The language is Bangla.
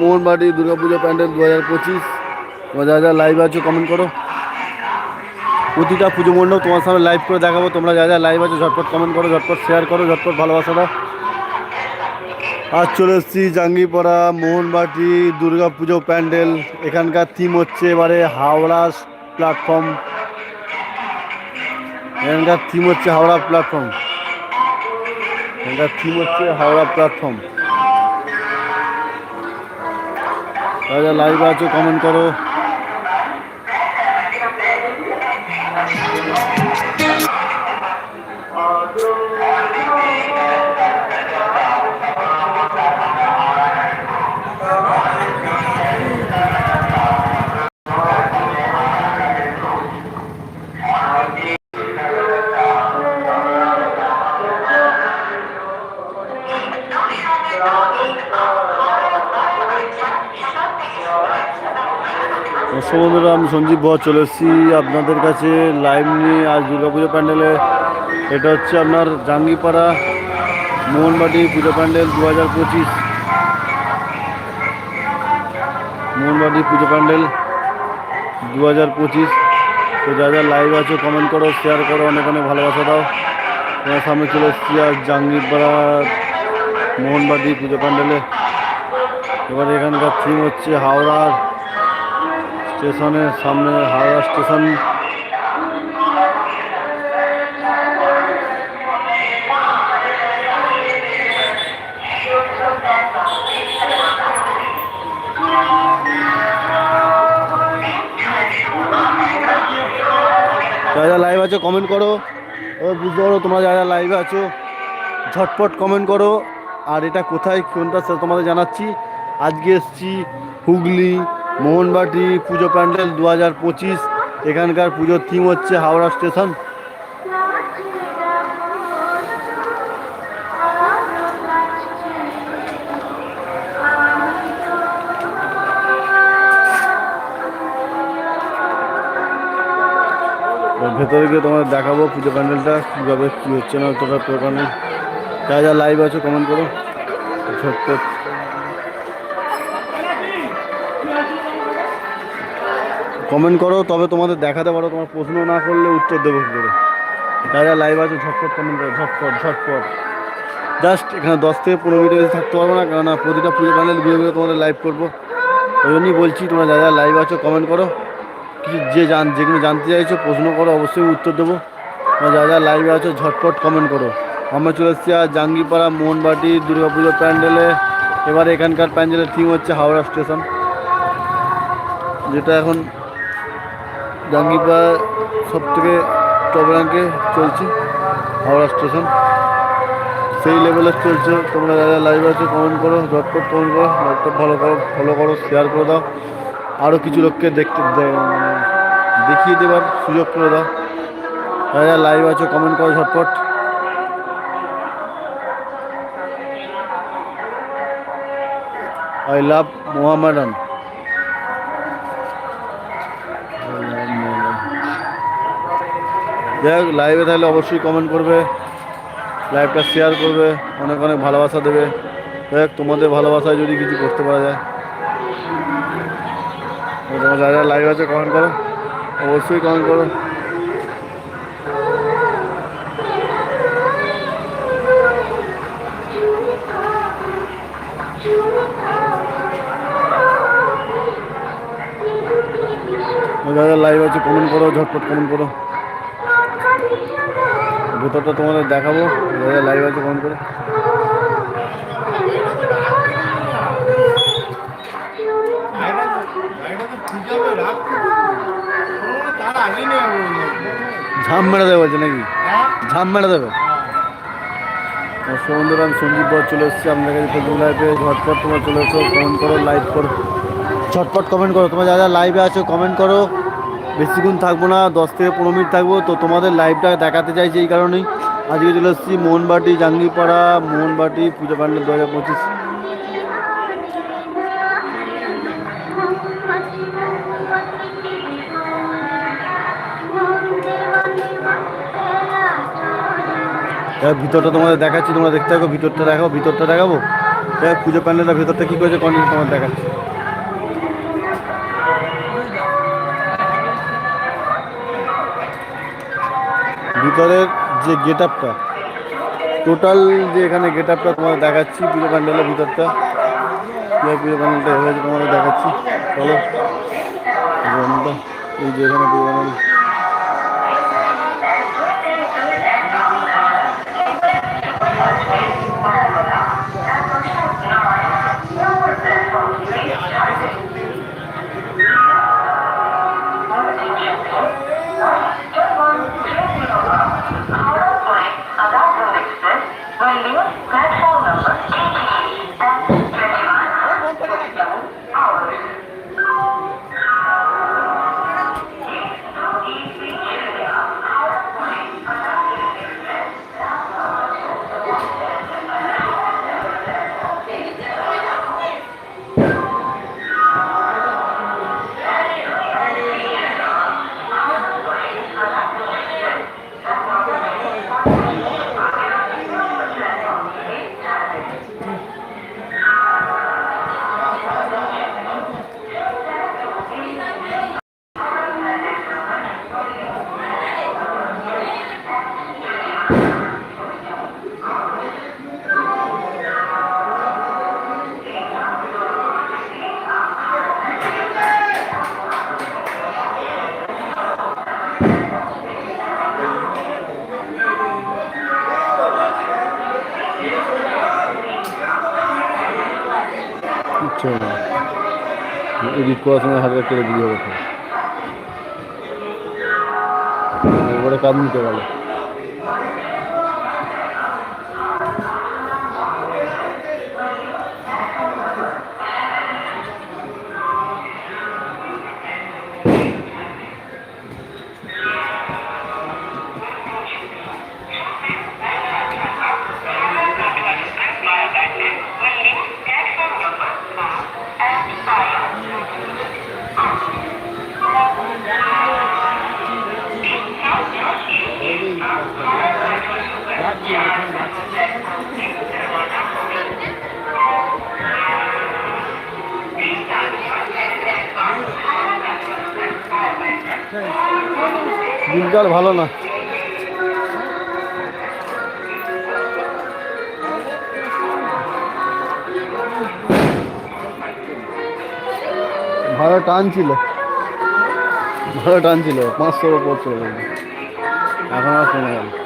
মোহনবাড়ি, দুর্গাপুজো প্যান্ডেল দু হাজার পঁচিশ যা যা লাইভ আছো কমেন্ট করো। প্রতিটা পুজো মণ্ডপ তোমার সামনে লাইভ করে দেখাবো। তোমরা যা যা লাইভ আছো, ঝটপট কমেন্ট করো, ঝটপট শেয়ার করো, ঝটপট ভালোবাসা দাও আজ চলে এসেছি জাঙ্গিপাড়া মোহনবাটি দুর্গা পুজো প্যান্ডেল। এখানকার থিম হচ্ছে এবারে হাওড়া প্ল্যাটফর্ম এখানকার থিম হচ্ছে হাওড়া প্ল্যাটফর্ম এখানকার থিম হচ্ছে হাওড়া প্ল্যাটফর্ম যারা লাইভ আছো কমেন্ট করো। দর্শক আমি সঞ্জীব বহ চলে এসেছি আপনাদের কাছে লাইভ নিয়ে আজ দুর্গাপুজো প্যান্ডেলে এটা হচ্ছে আপনার জাঙ্গিপাড়া মোহনবাটি পুজো প্যান্ডেল দু হাজার পঁচিশ। মোহনবাটি পুজো প্যান্ডেল দু হাজার পঁচিশ। তো যা যা লাইভ আছে কমেন্ট করো শেয়ার করো, অনেক অনেক ভালোবাসা দাও। তোমার সামনে চলে এসেছি আজ জাঙ্গিপাড়া মোহনবাটি পুজো প্যান্ডেলে এবার এখানকার থিম হচ্ছে হাওড়ার স্টেশনের সামনে হাওড়া স্টেশন। যা যা লাইভ আছো কমেন্ট করো। ও, বুঝতে পারো তোমরা যা যা লাইভে আছো, ঝটপট কমেন্ট করো। আর এটা কোথায়, কোনটা তোমাদের জানাচ্ছি। আজকে এসছি হুগলি মোহনবাটি পুজো প্যান্ডেল দু হাজার পঁচিশ। এখানকার পুজোর থিম হচ্ছে হাওড়া স্টেশন। ভেতরে গিয়ে তোমাদের দেখাবো পুজো প্যান্ডেলটা, কীভাবে কী হচ্ছে না তোমরা প্রোগ্রামে যা যা লাইভ আছে কমেন্ট করো। ঝটপট। কমেন্ট করো, তবে তোমাদের দেখাতে পারো, তোমার প্রশ্ন না করলে উত্তর দেবো কী করে? যা যা লাইভ আছে, ঝটপট কমেন্ট করো, ঝটপট ঝটপট। জাস্ট এখানে দশ থেকে পনেরো মিনিট বেশি থাকতে পারব না, কেননা প্রতিটা পুজো প্যান্ডেল ঘুরে ঘুরে তোমাদের লাইভ করব। ওই জন্যই বলছি, তোমরা যা যা লাইভ আছো কমেন্ট করো। কিছু যে জান যেগুলো জানতে চাইছো, প্রশ্ন করো, অবশ্যই উত্তর দেবো। তোমরা যা যা লাইভে আছো, ঝটপট কমেন্ট করো। আমরা চলে এসেছি আর জাঙ্গিপাড়া মোহনবাটি দুর্গাপুজো প্যান্ডেলে। এবারে এখানকার প্যান্ডেলের থিম হচ্ছে হাওড়া স্টেশন যেটা এখন জাঙ্গিপাড়া সব থেকে টপ চলছে হাওড়া স্টেশন সেই লেভেলে চলছে। তোমরা যারা লাইভ আছো কমেন্ট করো ঝটপট কমেন্ট করো ঝটপট ভালো করো ফলো করো শেয়ার করে দাও। আরও কিছু লোককে দেখতে দেখিয়ে দেবার সুযোগ করে দাও। যারা লাইভ আছো কমেন্ট করো ঝটপট। আই লাভ মোহামেডান যাই হোক লাইভে থাকলে অবশ্যই কমেন্ট করবে লাইভটা শেয়ার করবে, অনেক অনেক ভালোবাসা দেবে। যাই তোমাদের ভালোবাসায় যদি কিছু করতে পারা যায়। তোমার যারা লাইভ আছে কমেন্ট করো। অবশ্যই কমেন্ট করো। যারা লাইভ আছে কমেন্ট করো, ঝটপট কমেন্ট করো। ভেতরটা তোমাদের দেখাবো। লাইভ আছে কমেন্ট করে। ঝাম মেরে দেবে বলছে নাকি? ঝাম মেরে দেবে। বন্ধুরা, আমি সঞ্জীব বর চলে এসেছি। আপনাদের কাছে ফেসবুক লাইভে ঝটপট তোমরা চলে এসো কমেন্ট করো লাইক করো। ঝটপট কমেন্ট করো। তোমরা যারা লাইভে আছো কমেন্ট করো। বেশিক্ষণ থাকব না, দশ থেকে পনেরো মিনিট থাকব। তো তোমাদের লাইভটা দেখাতে চাইছি এই কারণেই। আজকে চলে এসেছি মোহনবাটি জাঙ্গিপাড়া মোহনবাটি পুজো প্যান্ডেল দু হাজার পঁচিশ। ভিতরটা তোমাদের দেখাচ্ছি, তোমরা দেখতে থাকো, ভিতরটা দেখাও, ভিতরটা দেখাবো। দেখ পুজো প্যান্ডেলের ভেতরটা কী করেছে কন্টিনিউ তোমার দেখাচ্ছি। ভিতরের যে গেট আপটা টোটাল যে এখানে গেট আপটা তোমাদের দেখাচ্ছি, পুজো প্যান্ডেলের ভিতরটা। পুজো প্যান্ডেলটা হয়েছে তোমাদের দেখাচ্ছি। চলো, এই যে এখানে পুজো প্যান্ডেল। হবে না এডিট করার এবারে কাজ নিতে পারো। দিনকাল ভালো না। ভালো টান ছিল ভালো টান ছিল চলে গেল এখন আর কমে গেল